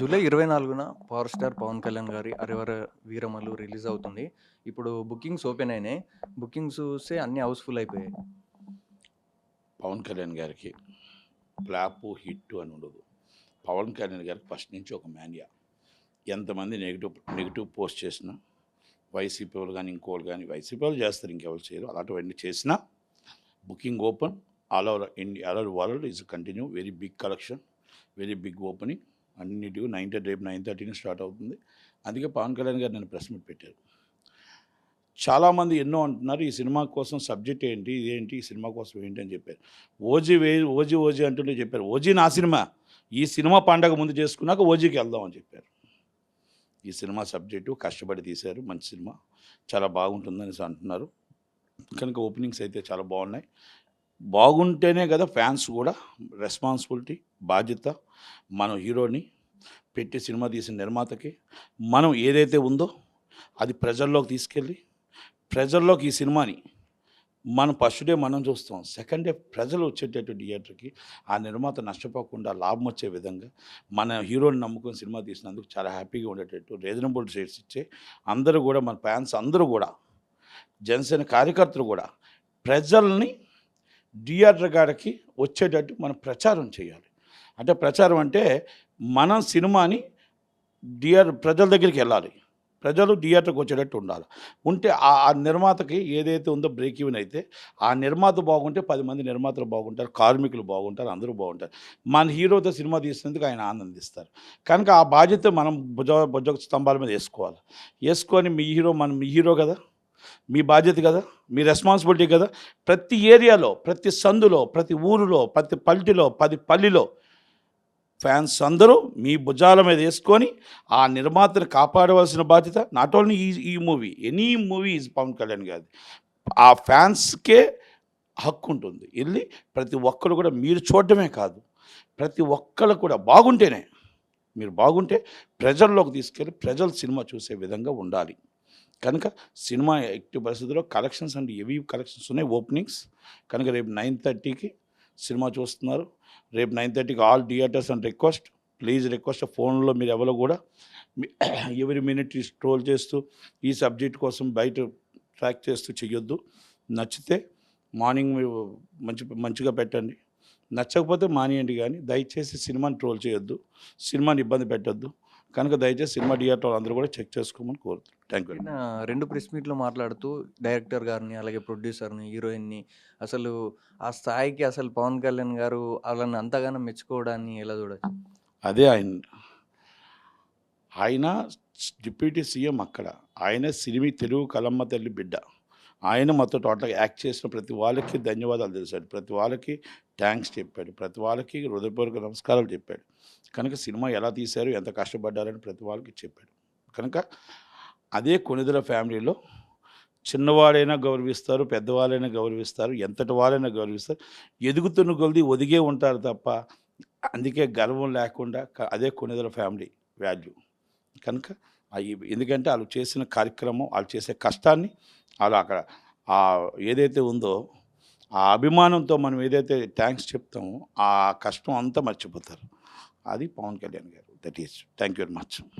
July ఇరవై నాలుగున power star Pawan Kalyan గారి అరివర వీరమలు రిలీజ్ అవుతుంది. ఇప్పుడు బుకింగ్స్ ఓపెన్ అయినాయి. బుకింగ్స్ చూస్తే అన్ని హౌస్ఫుల్ అయిపోయాయి. పవన్ కళ్యాణ్ గారికి ఫ్లాప్ హిట్ అని ఉండదు. పవన్ కళ్యాణ్ గారికి ఫస్ట్ నుంచి ఒక మేనియా. ఎంతమంది నెగిటివ్ నెగిటివ్ పోస్ట్ చేసినా వైసీపీ వాళ్ళు కానీ ఇంకోళ్ళు కానీ వైసీపీ వాళ్ళు చేస్తారు ఇంకెవరు చేయరు. అలాంటివన్నీ చేసినా booking open all over India all over world is continue. Very big collection very big opening. అన్నిటికీ నైన్ థర్టీ రేపు నైన్ థర్టీని స్టార్ట్ అవుతుంది. అందుకే పవన్ కళ్యాణ్ గారు నన్ను ప్రెస్ మీట్ పెట్టారు. చాలామంది ఎన్నో అంటున్నారు ఈ సినిమా కోసం సబ్జెక్ట్ ఏంటి ఇదేంటి ఈ సినిమా కోసం ఏంటి అని చెప్పారు. ఓజీ వే ఓజీ ఓజీ అంటుంటే చెప్పారు ఓజీ నా సినిమా ఈ సినిమా పండగ ముందు చేసుకున్నాక ఓజీకి వెళ్దాం అని చెప్పారు. ఈ సినిమా సబ్జెక్టు కష్టపడి తీశారు మంచి సినిమా చాలా బాగుంటుందని అంటున్నారు. కనుక ఓపెనింగ్స్ అయితే చాలా బాగున్నాయి. బాగుంటేనే కదా ఫ్యాన్స్ కూడా రెస్పాన్సిబిలిటీ బాధ్యత మనం హీరోని పెట్టి సినిమా తీసిన నిర్మాతకి. మనం ఏదైతే ఉందో అది ప్రజల్లోకి తీసుకెళ్ళి ప్రజల్లోకి ఈ సినిమాని మనం ఫస్ట్ డే మనం చూస్తాం. సెకండ్ డే ప్రజలు వచ్చేటట్టు థియేటర్కి ఆ నిర్మాత నష్టపోకుండా లాభం వచ్చే విధంగా మన హీరోని నమ్ముకొని సినిమా తీసినందుకు చాలా హ్యాపీగా ఉండేటట్టు రీజనబుల్ రేట్స్ ఇచ్చే అందరూ కూడా మన ఫ్యాన్స్ అందరూ కూడా జనసేన కార్యకర్తలు కూడా ప్రజల్ని థియేటర్ గారికి వచ్చేటట్టు మనం ప్రచారం చేయాలి. అంటే ప్రచారం అంటే మనం సినిమాని థియేటర్ ప్రజల దగ్గరికి వెళ్ళాలి. ప్రజలు థియేటర్కి వచ్చేటట్టు ఉండాలి. ఉంటే ఆ ఆ నిర్మాతకి ఏదైతే ఉందో బ్రేక్ ఈవెన్ అయితే ఆ నిర్మాత బాగుంటే పది మంది నిర్మాతలు బాగుంటారు కార్మికులు బాగుంటారు అందరూ బాగుంటారు. మన హీరోతో సినిమా తీసినందుకు ఆయన ఆనందిస్తారు. కనుక ఆ బాధ్యత మనం భుజ భుజ స్తంభాల మీద వేసుకోవాలి. వేసుకొని మీ హీరో మనం మీ హీరో కదా? మీ బాధ్యత కదా మీ రెస్పాన్సిబిలిటీ కదా. ప్రతి ఏరియాలో ప్రతి సందులో ప్రతి ఊరిలో ప్రతి పల్టిలో ప్రతి పల్లిలో ఫ్యాన్స్ అందరూ మీ భుజాల మీద వేసుకొని ఆ నిర్మాతను కాపాడవలసిన బాధ్యత. నాట్ ఓన్లీ ఈ ఈ movie any movie is Pawan Kalyan గారి ఆ ఫ్యాన్స్కే హక్కు ఉంటుంది. వెళ్ళి ప్రతి ఒక్కరు కూడా మీరు చూడటమే కాదు ప్రతి ఒక్కరు కూడా బాగుంటేనే మీరు బాగుంటే ప్రజల్లోకి తీసుకెళ్ళి ప్రజలు సినిమా చూసే విధంగా ఉండాలి. కనుక సినిమా ఎట్టి పరిస్థితుల్లో కలెక్షన్స్ అండ్ హెవీ కలెక్షన్స్ ఉన్నాయి ఓపెనింగ్స్ కనుక రేపు నైన్ థర్టీకి సినిమా చూస్తున్నారు. రేపు నైన్ థర్టీకి all theatres and request please request ఫోన్లో మీరు ఎవరు కూడా ఎవరి మినిట్ స్ట్రోల్ చేస్తూ ఈ సబ్జెక్ట్ కోసం బయట ట్రాక్ చేస్తూ చెయ్యొద్దు. నచ్చితే మార్నింగ్ మీరు మంచి మంచిగా పెట్టండి. నచ్చకపోతే మానేయండి కానీ దయచేసి సినిమాని ట్రోల్ చేయొద్దు. సినిమాని ఇబ్బంది పెట్టద్దు. కనుక దయచేసి సినిమా థియేటర్ అందరూ కూడా చెక్ చేసుకోమని కోరుతున్నాను థ్యాంక్ యూ రెండు ప్రెస్ మీట్లో మాట్లాడుతూ డైరెక్టర్ గారిని అలాగే ప్రొడ్యూసర్ని హీరోయిన్ని అసలు ఆ స్థాయికి అసలు పవన్ కళ్యాణ్ గారు వాళ్ళని అంతగానో మెచ్చుకోవడాన్ని ఎలా చూడొచ్చు అదే ఆయన. ఆయన డిప్యూటీ సీఎం అక్కడ. ఆయన సిరిమి తెలుగు కలమ్మ తల్లి బిడ్డ. ఆయన మొత్తం టోటల్గా యాక్ట్ చేసిన ప్రతి వాళ్ళకి ధన్యవాదాలు తెలిసాడు. ప్రతి వాళ్ళకి థ్యాంక్స్ చెప్పాడు. ప్రతి వాళ్ళకి హృదయపూర్వక నమస్కారాలు చెప్పాడు. కనుక సినిమా ఎలా తీశారు ఎంత కష్టపడ్డారని ప్రతి వాళ్ళకి చెప్పాడు. కనుక అదే కొనిదల ఫ్యామిలీలో చిన్నవాడైనా గౌరవిస్తారు పెద్దవాళ్ళైనా గౌరవిస్తారు ఎంతటి వాళ్ళైనా గౌరవిస్తారు. ఎదుగుతున్న కొలిది ఒదిగే ఉంటారు తప్ప అందుకే గర్వం లేకుండా అదే కొనిదల ఫ్యామిలీ వాల్యూ. కనుక ఎందుకంటే వాళ్ళు చేసిన కార్యక్రమం వాళ్ళు చేసే కష్టాన్ని వాళ్ళు అక్కడ ఏదైతే ఉందో ఆ అభిమానంతో మనం ఏదైతే థ్యాంక్స్ చెప్తామో ఆ కష్టం అంతా మర్చిపోతారు. అది Pawan Kalyan garu. That is thank you very much